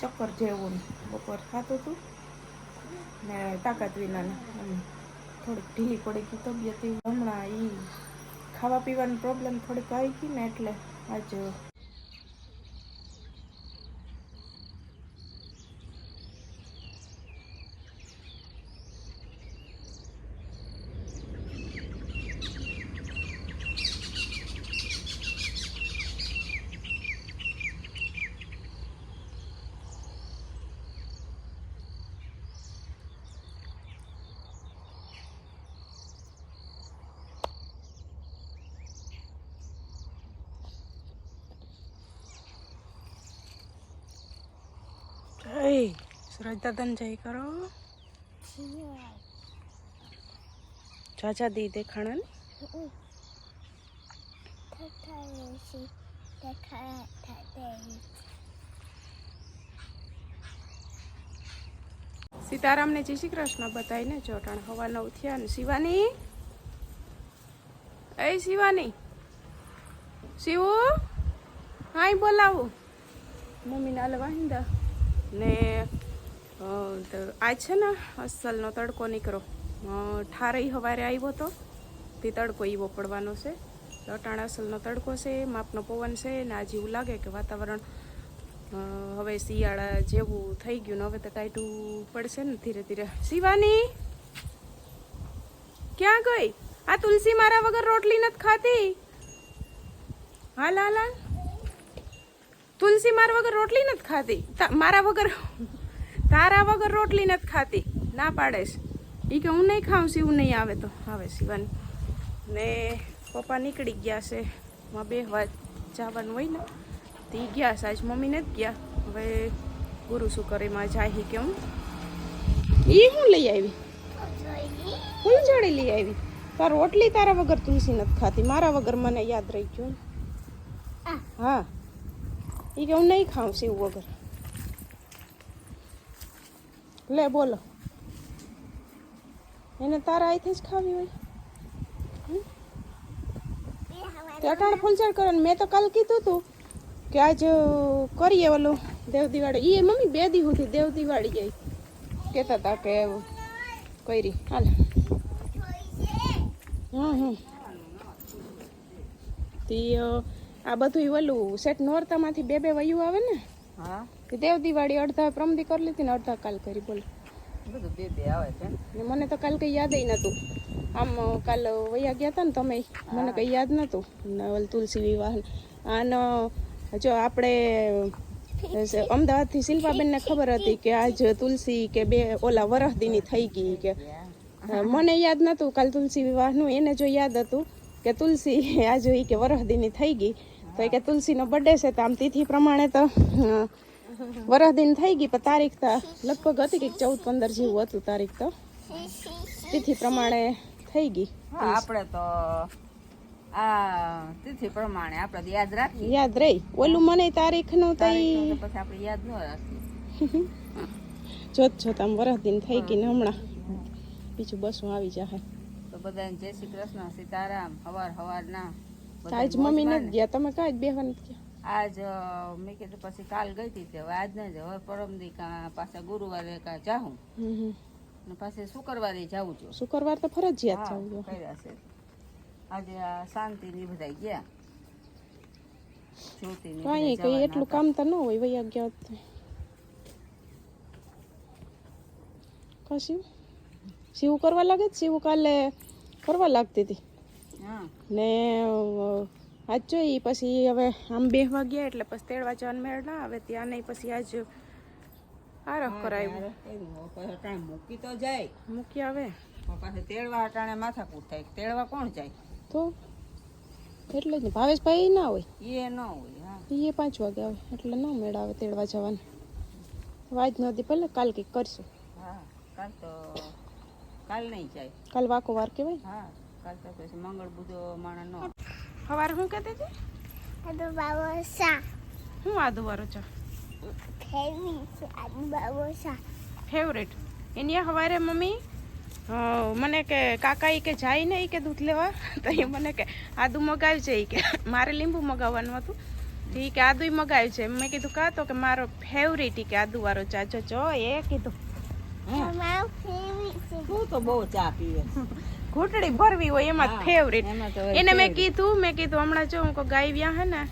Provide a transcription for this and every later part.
ચક્કર જેવું બપોર ખાતું હતું. ને તાકાત વિનાને એમ થોડીક ઢીલી પડી ગઈ તબિયત. હમણાં એ ખાવા પીવાની પ્રોબ્લેમ થોડીક આવી ગઈ ને એટલે આજ શ્રદ્ધાદન જય કરો. ચાચા દી દેખાણા ને સીતારામને જય શ્રી કૃષ્ણ બતાવીને જોટણ હવા નવ થયા ને શિવાની. એ શિવાની. શિવુ? હાય બોલાવું. મમ્મીને આલે વાહિંદા ને તો આ છે ને અસલનો તડકો નીકળો ઠારઈ હવારે આવ્યો હતો તે તડકો એવો પડવાનો છે. લટાણ અસલનો તડકો છે, માપનો પવન છે, ને આજે એવું લાગે કે વાતાવરણ હવે શિયાળા જેવું થઈ ગયું ને હવે તો ટાઈટું પડશે ને ધીરે ધીરે. શિવાની? ક્યાં ગઈ? આ તુલસી મારા વગર રોટલી નથી ખાતી હાલ હાલ તુલસી મારા વગર રોટલી નથી ખાતી મારા વગર તારા વગર રોટલી નથી ખાતી. ના પાડેશ એ કે હું નહીં ખાઉં શિવ નહીં આવે તો. આવે શિવાની ને પપ્પા નીકળી ગયા છે. માં બે વાત જવાનું હોય ને તે ગયા સાજ મમ્મી નથી ગયા. હવે ગુરુ શું કરે માં જાય કે હું. એ હું લઈ આવી? હું ફૂલઝડી લઈ આવી? તાર રોટલી તારા વગર તુલસી નથી ખાતી. મારા વગર મને યાદ રહી ગયું હા. એ કે હું નહીં ખાઉં શિવ વગર. લે, બોલો. એને તારા અહીંથી જ ખાવી હોય? તે અટાણે ફૂલઝાડ કરવાનું મેં તો કાલ કીધું હતું કે આજ કરીએ ઓલું દેવ દિવાળી એ મમ્મી બે દી સુધી દેવ દિવાળી જઈ કહેતા હતા કે કરી. હાલ. હમ હમ. તી આ બધું ઓલું સેટ નોરતામાંથી બે બે વયું આવે ને હા? તે દેવ દિવાળી અડધા પ્રમદી કરી લીધી ને અડધા કાલ કરી બોલ. બધું બે બે આવે છે. ને મને તો કાલ કંઈ યાદ નહોતું આમ કાલ વયા ગયા હતા ને તમે મને કંઈ યાદ નહોતું ઓલ તુલસી વિવાહ. આનો જો આપણે અમદાવાદથી શિલ્પાબેનને ખબર હતી કે આજ તુલસી કે બે ઓલા વરહદીની થઈ ગઈ કે મને યાદ નહોતું કાલ તુલસી વિવાહનું. એને જો યાદ હતું કે તુલસી આજ ઈ કે વરહદીની થઈ ગઈ તો એ કે તુલસીનો બર્થડે છે તો આમ તિથિ પ્રમાણે તો વરસ દિન થઈ ગઈ પણ તારીખ તો લગભગ હતી કે ચૌદ પંદર જેવું હતું તારીખ તો. તિથિ પ્રમાણે થઈ ગઈ. આપણે તો આ તિથિ પ્રમાણે આપણે યાદ રાખીએ. યાદ રહી. ઓલું મને તારીખનું તો ઈ પછી આપણે યાદ ન રાખીએ. જોત જોત આમ વરહદીન થઈ ગઈ ને હમણાં. બીજું બસું આવી જાય તો બધાને જય શ્રી કૃષ્ણ સીતારામ હવાર હવાર ના આજ મમ્મી નથી ગયા. તમે કાંઈ જ બેહવા નથી ગયા? આજ મેં કીધું પછી કાલ ગઈ હતી તે હવે આજ ના જ. હવે પરમ દી કા પાછા ગુરુવારે કા જાઉં. ને પાછી શુક્રવારે જાઉં છું. શુક્રવાર તો ફરજિયાત જાઉં છું કર્યા છે. આજે આ શાંતિ ની બધા ગયા. જ્યોતિ કઈ કાંઈ એટલું કામ તો ન હોય વૈયા ગયા. કશું શિવ? કરવા લાગે શિવ કાલે કરવા લાગતી હતી. ને સાચો એ પછી હવે આમ બે વાગ્યા એટલે પછી તેડવા જવાનું મેળ ના આવે ત્યાં નહીં પછી આજ આરખ કરાવ્યું. મૂકી તો જાય. મૂકી આવે? પાછું તેડવા અટાણે માથાકૂટ થાય તેડવા કોણ જાય? તો એટલે જ ભાવેશભાઈ ના હોય? એ ન હોય હા. એ પાંચ વાગે આવે એટલે ના મેળ આવે તેડવા જવાનું. વાજ નહોતી પહેલાં કાલ કંઈક કરશું. હા કાલ તો કાલ નહીં જાય. કાલ વાકો વાર કહેવાય? હા. કાલ તો પછી મંગળ બુધો માણા નો. સવારે શું કહેતી હતી? Aduh bawa sah. હું આદુ વાળો aduh bawa sah. ફેવરેટ એની સવારે મમ્મી મને કે કાકા એ કે જાય ને કે દૂધ લેવા? તો એ મને કે આદુ મગાવી છે ઈ કે મારે લીંબુ મગાવવાનું હતું. ઠીક આદુ મગાવ્યું છે મેં કીધું કા તો કે મારો ફેવરેટ કે આદુ વાળો ચા જો એ કીધું. ફેવરિટ છે. તું તો બહુ ચા પીવે. ઘૂંટડી ભરવી હોય એમાં ફેવરેટ એને મેં કીધું મેં કીધું હમણાં જો હું ગાય વ્યા હે ને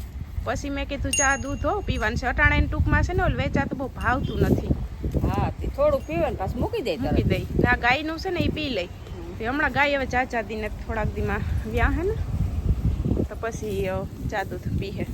પછી મેં કીધું ચા દૂધ હો પીવાનું છે. અટાણા ટૂંકમાં છે ને ઓલ વેચા તો બહુ ભાવતું નથી. હા તે થોડું પીવે ને પાછું મૂકી દે મૂકી ને આ ગાયનું છે ને એ પી લઈ તે હમણાં ગાય હવે ચા ચા દીને થોડાક દીમાં વ્યા હે ને તો પછી ચા દૂધ પીહે.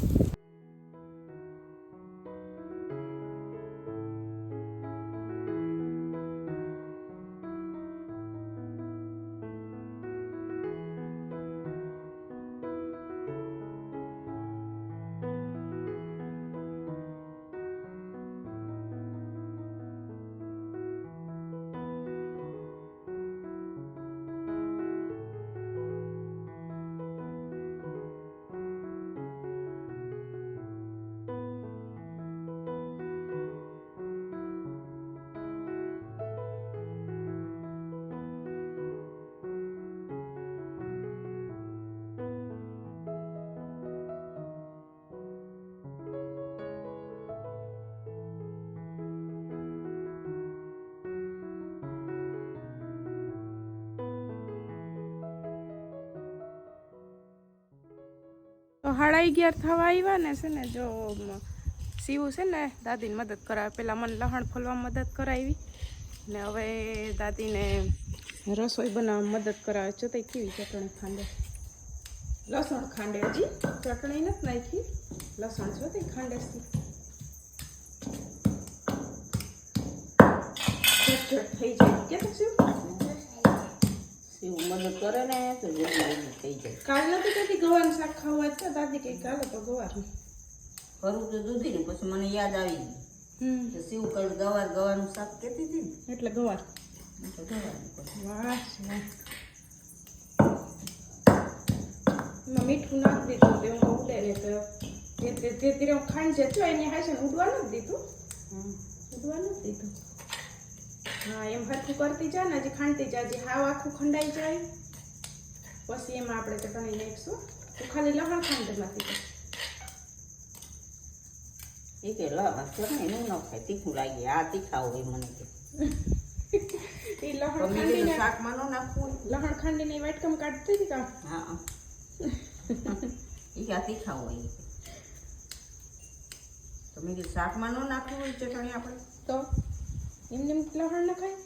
તો સાડા અગિયાર થવા આવ્યા ને છે ને જો સીવું છે ને દાદીને મદદ કરાવે. પહેલાં મને લહણ ફોલવા મદદ કરાવી. ને હવે દાદીને રસોઈ બનાવવા મદદ કરાવે. જો તો કેવી ચટણી ખાંડે? લસણ ખાંડે હજી? ચટણી નથી નાખી. લસણ જો તે ખાંડે ઝટઝટ થઈ જાય. કે શું એવું મદદ કરે ને તો જલ્દી જલ્દી થઈ જાય. કાલ નથી કહેતી ગવાનું શાક ખાવા છે? દાદી કંઈક કાલે તો ગવાનું કરું તો દૂધી પછી મને યાદ આવી ગયું. હમ. કે શિવ કલ ગવાર ગવાનું શાક કહેતી હતી ને. એટલે ગવાર. મીઠું નાખી દીધું તે હું ઉડે ને તો. ધીરે તે ધીરે ખાંડ છે તો એની હાશે ને ઉડવા નથી દીધું? હમ. ઉડવા નથી દીધું. હા એમ હરખું કરતી જા ને હજી ખાંડતી જા હજી હાવ આખું ખંડાઈ જાય. પછી એમાં આપણે ચટણી નાખીશું. તો ખાલી લવણ ખાંડ નથી એ કે લ ચટણી નું ન ખાય તીખું લાગે. આ તીખા હોય મને કે એ લહણ ખાંડીને શાકમાં ન નાખવું. હોય. લહણ ખાંડીને વાટકમ કાઢતી હતી કાં? હા. એ આ તીખા હોય તો મેં કીધું શાકમાં ન નાખવું હોય ચટણી આપણે. તો? એમને એમ લહણ ન ખાય?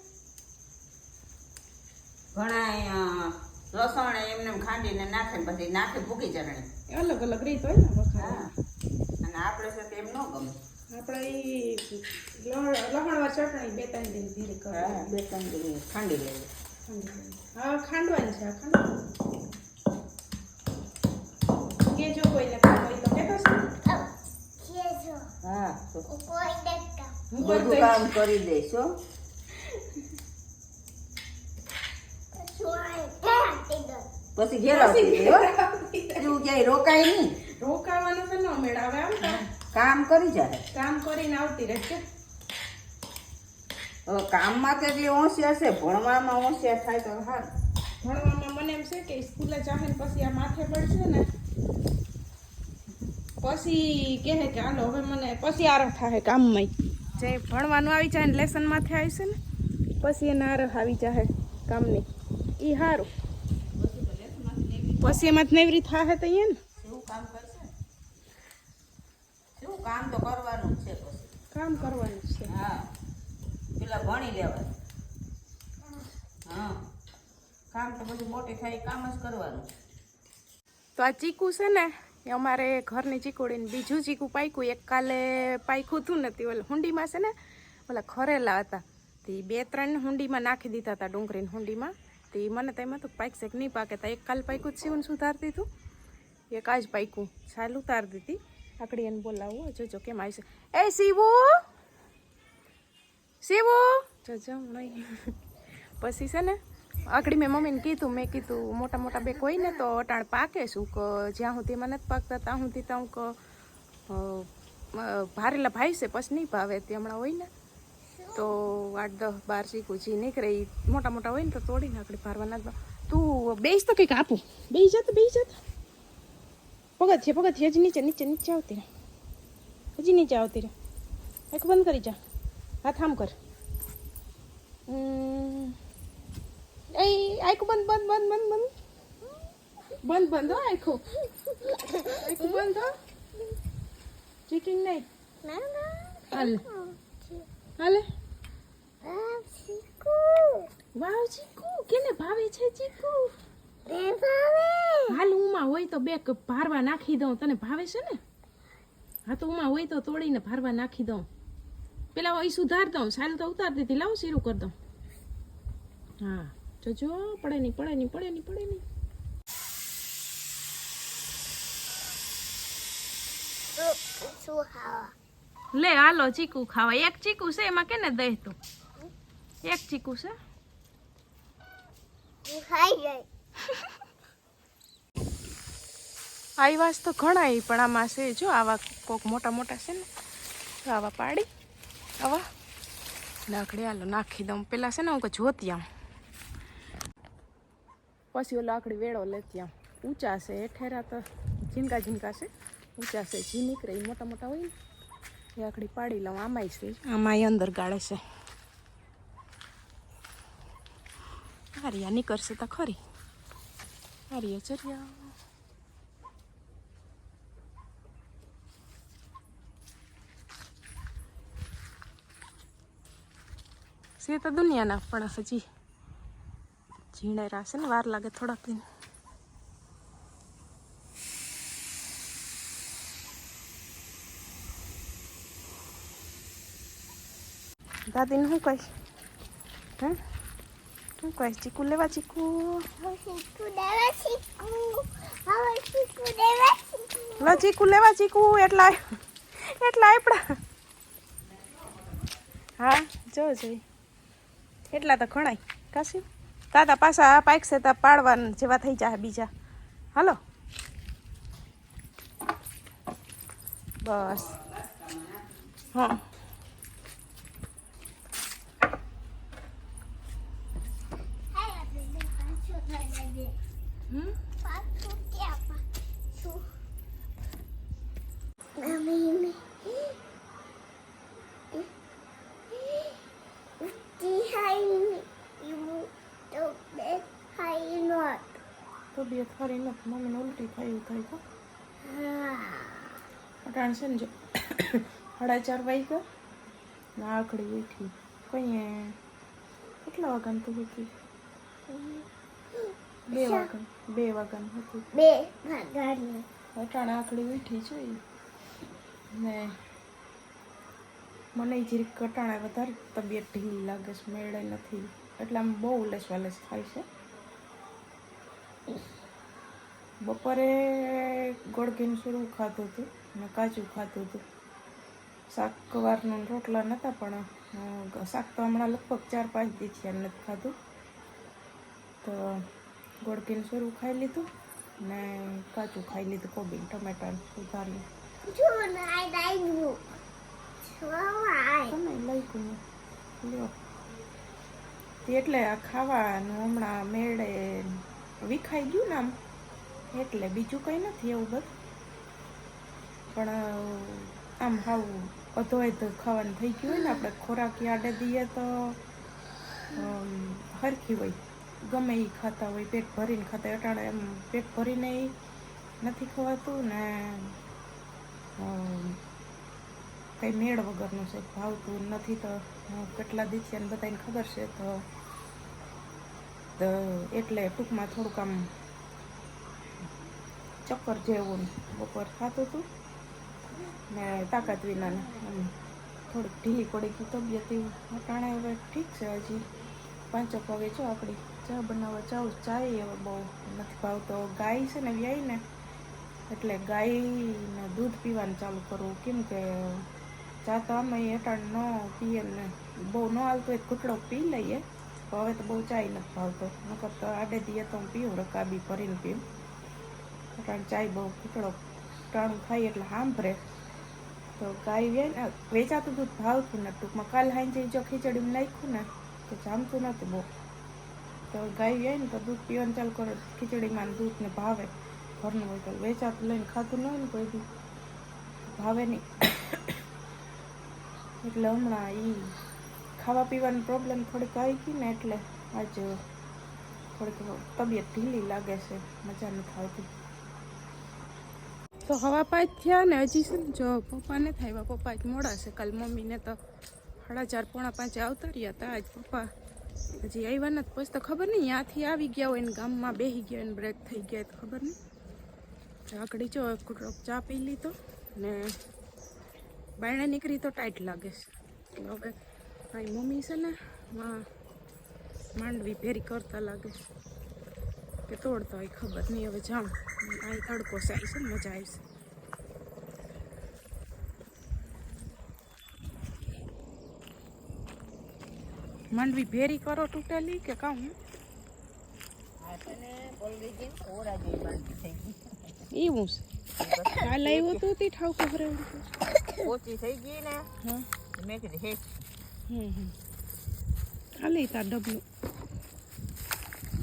ઘણા લસણ એમને ખાંડીને નાખે ને પછી નાખે ભૂકી ચરણી અલગ અલગ રીત હોય ને હા. વખાણ અને આપણે છે તેમ એમ ન ગમે. આપણે એ લહણ લહણવા ચટણી બે ત્રણ દિન ધીરે કરે બે ત્રણ દિવસ ખાંડી લઈએ હા ખાંડવાની છે ખાંડવાની. કેજો કોઈને હોય તો કેતો છે. હા કોઈ બધું કામ કરી દઈશ પછી ઘેર એવું ક્યાંય રોકાય નહીં. રોકાવાનું તો ન મેળાવે આમ કામ કરી જાય કામ કરીને આવતી રહેશે હવે કામમાં તો એટલી હોશિયાર છે ભણવામાં હોશિયાર થાય તો હા ભણવામાં મને એમ છે કે સ્કૂલે જાહે ને પછી આ માથે પડશે ને. પછી કહે કે હાલો હવે મને પછી આરો થાય કામમાં. જે ભણવાનું આવી જાય ને લેસન માથે આવશે ને પછી એને આરહ આવી જાય કામની. એ સારું પછી એમાં નેવરી થાય તો અહીંયા ને. કામ કરશે કામ તો કરવાનું છે કામ કરવાનું છે. હા. પેલા ભણી લેવાનું કામ તો બધું મોટી થાય કામ જ કરવાનું. તો આ ચીકુ છે ને અમારે ઘરની ચીકુડીને બીજું ચીકુ પાક્યું. એક કાલે પાક્યું હતું ને તે ઓલા હુંડીમાં છે ને, ઓલા ખરેલા હતા. તે બે ત્રણ હુંડીમાં નાખી દીધા હતા ડુંગળીની હુંડીમાં. તે મને તેમાં તો પાકશે કે નહીં પાકે. તા એક કાલ પાક્યું સીવન સુધારતી હતું એક આજ પાક્યું. છાલ ઉતારી દીધી. આકડી એને બોલાવો. જોજો કેમ આવી એ સીવો સીવો જોજો, નહીં. પછી છે ને આકડી મેં મમ્મીને કીધું, મેં કીધું, મોટા મોટા બે હોય ને તો અટાણ પાકે શું? કે, જ્યાં સુધી મને નથી પાકતા, ત્યાં સુધી તો કે ભારેલા ભાઈ છે, પછી નહીં ભાવે, તે હમણાં હોય ને, તો આઠ, દસ, બાર શીખું, જી નીકળે એ મોટા મોટા હોય ને તો તોડીને આકડી ભારવાના તું બેસ તો કંઈક આપું. બેસી જાત બેસી જાત પગથિયે પગથિયે, હજી નીચે નીચે નીચે આવતી રહે. હજી નીચે આવતી રહે. એક બંધ કરી જા. હાથ આમ કર. ઉમ. એ આંખ બંધ બંધ બંધ બંધ બંધ બંધ બંધ હો આંખો આંખો બંધ હો ચીટિંગ નહીં ના હાલ હાલે Chico. વાવ ચીકુ કેને ભાવે છે ચીકુ. હાલ ઉમા હોય તો બે ભારવા નાખી દઉં તને ભાવે છે ને હા તો ઉમા હોય તો તોડીને ભારવા નાખી દઉં પેલા હોય સુધાર દઉં સાલ તો ઉતાર દીધી લાવ શીરું કરી દઉં હા જોજો પડે નહીં પડે નહીં પડે નહીં પડે નહીં. લે, હાલો, ચીકુ ખાવા. એક ચીકુ છે, એમાં કેને દઈ તું? એક ચીકુ છે. આઈવાસ તો ઘણા પણ આમાં છે, જો, આવા કોક મોટા મોટા છે ને આવા પાડી. આવા. લાકડી હાલો, નાખી દઉં. પેલા છે ને, હું કે જોતી આમ. પછી ઓલો લાકડી વેળો લેતી આમ ઊંચા છે ઠેરા તો ઝીંકા ઝીંકા છે. ઊંચા છે જી નીકળે એ મોટા મોટા હોય ને. એ આકડી પાડી લઉં, આમાંય છે. આમાંય અંદર ગાળે છે. હારિયા નીકળશે તો ખરી. હારિયા ચરિયા. છે તો દુનિયાના પણ હજી ઝીણે રાશે ને વાર લાગે થોડાક દિન દાદીને શું કહીશ? હે? શું કહીશ? ચીકુ લેવા ચીકુ. લો ચીકુ લેવા ચીકુ એટલા એટલા આપડા હા જો જોઈ એટલા તો ઘણાય કાશી તાતા પાછા પાકશે તા પાડવાના જેવા થઈ જાય બીજા. હાલો. બસ. હા. ઉલટી થઈ થઈ Ah. અટાણ છે ને જો સાડા ચાર વાગ્યા. ને આખડી ઉઠી કઈ કેટલા વાગ્યાનું તું ઉઠી બે વાગ્યા બે વાગ્યાનું હતું. બે magani. અટાણે આખડી ઉઠી છે ને મને જરીક કટાણા વધારે તબિયત ઢીલી લાગે છે મેળે નથી. એટલે આમ બહુ ઉલસ વાલસ થાય છે. બપોરે ગોળગીનું શરૂ ખાધું હતું ને કાચું ખાધું હતું. શાક વારનું રોટલા નહોતા પણ શાક તો હમણાં લગભગ ચાર પાંચ દી એમ નથી ખાધું. તો ગોળગીનું શરૂ ખાઈ લીધું ને કાચું ખાઈ લીધું કોબી ટમેટા તે એટલે આ ખાવાનું હમણાં મેળે વિખાઈ ગયું ને આમ. એટલે બીજું કંઈ નથી એવું બધું પણ આમ હાવ અધો અધો ખાવાનું થઈ ગયું હોય ને, આપણે ખોરાક યાડે દઈએ તો હરખી હોય. ગમે એ ખાતા હોય, પેટ ભરીને ખાતા અટાણે એમ પેટ ભરીને એ નથી ખવાતું ને કંઈ મેળ વગરનું છે, ભાવતું નથી તો કેટલા દિવસે બધાને ખબર છે તો એટલે ટૂંકમાં થોડુંક આમ ચક્કર જેવું બપોર ખાતું હતું. ને તાકાત વિનાને આમ થોડીક ઢીલી પડી ગઈ તબિયત એવું. અટાણે હવે ઠીક છે હજી. પાંચક વાગે છો આપણી ચા બનાવવા જાઉં ચાય હવે બહુ નથી ભાવતો. ગાય છે ને વ્યાય ને. એટલે ગાયને દૂધ પીવાનું ચાલુ કરવું કેમ કે ચા તો અમે હેઠળ ન પીએ ને બહુ ન હાલતો હોય તો ઘૂંટડો પી લઈએ. તો હવે તો બહુ ચાય નથી ભાવતો. નકર તો આડે દીએ તો હું પીવું રકાબી ભરીને પીવું અટાણ ચાય બહુ ઘૂંટડો ટાણું ખાઈ એટલે સાંભળે. તો ગાય વ્યાય વેચાતું દૂધ ભાવતું ને ટૂંકમાં કાલ હાંજે જો ખીચડી નાખ્યું ને તો જામતું નહોતું બહુ. તો ગાય ને તો દૂધ પીવાનું ચાલુ કરો, ખીચડીમાં દૂધને ભાવે. ઘરનું હોય તો વેચાતું લઈને ખાતું ન હોય ને કોઈ બી. ભાવે નહીં. એટલે હમણાં એ ખાવા પીવાની પ્રોબ્લેમ થોડીક આવી ગઈ ને એટલે આજે થોડીક તબિયત ઢીલી લાગે છે, મજા નથી આવતી. તો હવા પાંચ થયા ને હજી છે ને જો પપ્પાને થાય પપ્પા જ મોડા છે. કાલ મમ્મીને તો સાડા ચાર, પોણા પાંચે આવતા રહ્યા હતા. આજ પપ્પા હજી આવ્યા નથી. પછી તો ખબર નહીં ત્યાંથી આવી ગયા હોય ને ગામમાં બેસી ગયા એને બ્રેક થઈ ગયા તો ખબર નહીં. આકડી જો એક ચા પી લીધો ને બાયણે નીકળી તો ટાઈટ લાગે છે. હવે મારી મમ્મી છે ને, માં માંડવી ભેરી કરતા લાગે છે. કે તોડતા હોય ખબર નહીં. હવે જાઉં અહીં તડકો સાઈ છે ને મજા આવશે માંડવી ભેરી કરો તૂટેલી કે કામ? એવું છે? કાલ આવ્યો તો તે ઠાવ ખબર ઓછી થઈ ગઈ ને મેં કીધું હે. હમ હમ. ખાલી તાર ડબલું.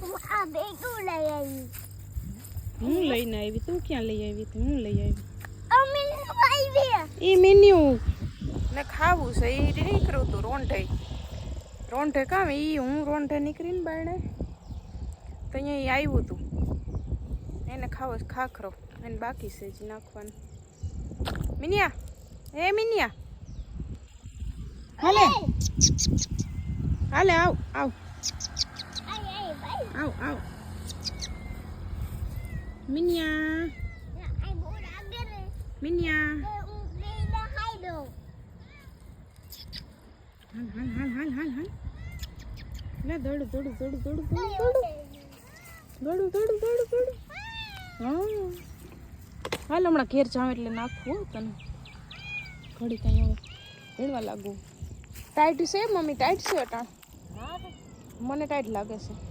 આ લઈ આવી. હું લઈને આવી? તું ક્યાં લઈ આવી? તું હું લઈ આવી? એ મેન્યુ. ને ખાવું છે એ નીકળ્યું હતું રોંઢે. રોંઢે કામ એ હું રોંઢે નીકળીને બારણે. તો અહીંયા ઈ આવ્યું હતું. એને ખાવો ખાખરો એને બાકી છે જ નાખવાનું. મિનિયા એ મિનિયા. હાલે. હાલે આવ આવ. Au. ભાઈ આવ આવ મિનિયા આઈ બોલ આગળ મિનિયા હું લઈને ખાઈ દઉં હાલ હાલ હાલ હાલ હાલ હાલ લે દોડ દોડ દોડ દોડ દોડ દોડ દોડ દોડ દોડ હા હાલ હમણાં ઘેર જાવ એટલે નાખવું તને ઘડી કઈ હવે ભીણવા લાગુ ટાઈટ છે મમ્મી ટાઈટ છે અટાણ મને ટાઈટ લાગે છે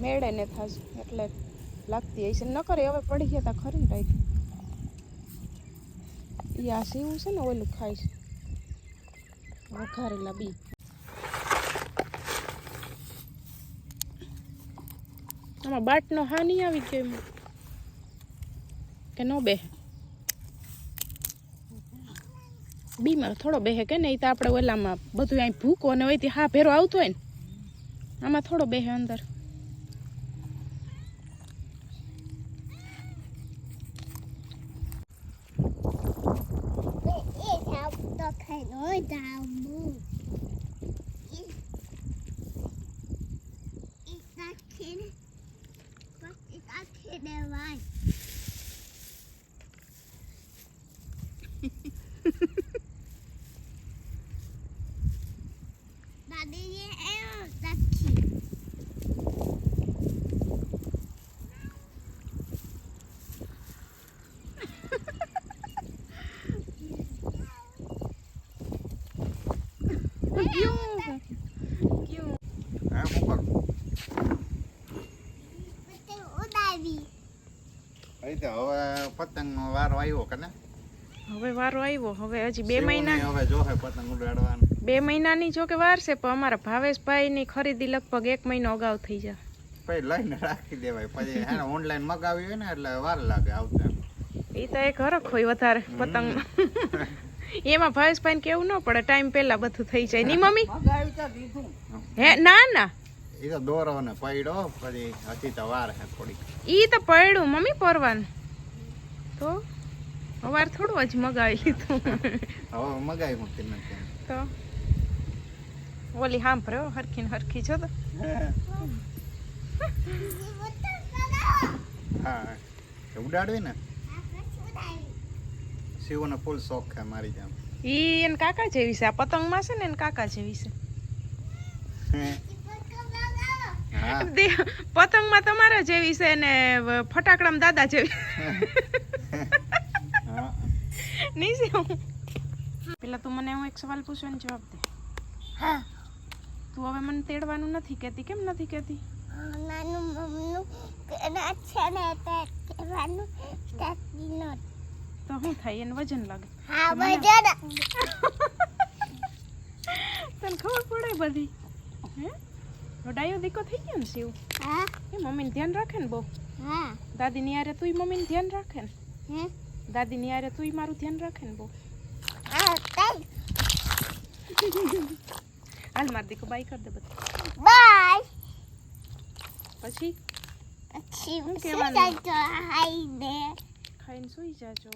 મેળે ને થાશે એટલે લાગતી હશે. ન કરે હવે પડી ગયા તા ખરી ટાઈટ ઈ આ સીવું છે ને ઓલું ખાઈશ વઘારેલા બી. આમાં બાટનો હા નહીં આવી ગયો એમાં. કે ન બે. બીમાર થોડો બેહે કે ને એ તો આપણે ઓલામાં બધું અહીં ભૂકો ને હોય હા ભેરો આવતો હોય ને, આમાં થોડો બેહે અંદર. có thể nói đào mù હવે પતંગનો વારો આવ્યો કે ને? હવે વારો આવ્યો. હવે હજી બે મહિના હવે જોહે પતંગ ઉડાડવાનું. બે મહિનાની જો કે વાર છે પણ અમારા ભાવેશભાઈની ખરીદી લગભગ એક મહિનો અગાઉ થઈ જાય. પછી લઈને રાખી દેવાય. પછી હે ઓનલાઈન મગાવી હોય ને એટલે વાર લાગે આવતા. એ તો એક હરખ હોય વધારે પતંગમાં. એમાં ભાવેશભાઈને કેવું ન પડે ટાઈમ પહેલા બધું થઈ જાય. ની મમ્મી? મગાવી તો દીધું હે ના ના. એ તો દોરો ને પડ્યો પછી હજી તો વાર હે થોડીક. ઈ તો પડ્યું મમ્મી પરવાનું. તો અવાર થોડું જ મગાવી લીધું. હવે મગાવી મૂકી નથી તો ઓલી સાંભળ્યો હરખી ને હરખી છો તો. હા ઉડાડવી ને? શિવનો ફૂલ શોખ છે મારી જેમ. ઈ એને કાકા જેવી છે આ પતંગમાં છે ને એને કાકા જેવી છે. પતંગમાં તમારા જેવી છે ને ફટાકડામાં દાદા જેવી. હા. છે હું. પેલા તું મને હું એક સવાલ પૂછવાનો જવાબ દે. હા. તું હવે મને તેડવાનું નથી કહેતી કેમ નથી કહેતી? નાનું મમ્મનું છે ને તે શું થાય એને વજન લાગે? હા બજાર તને ખબર પડે બધી? હે? ડાયો દીકો થઈ ગયો ને શિવ? હા. એ મમ્મીને ધ્યાન રાખે ને બહુ? હા. દાદીની આરે તું મમ્મીને ધ્યાન રાખે ને? હે? દાદીની આરે તુંય મારું ધ્યાન રાખે ને બહુ? હાલ માર દીકો બાય કરી દે બધું. બાય પછી? પછી શું કહેવાનું? ખાઈને સુઈ જાજો.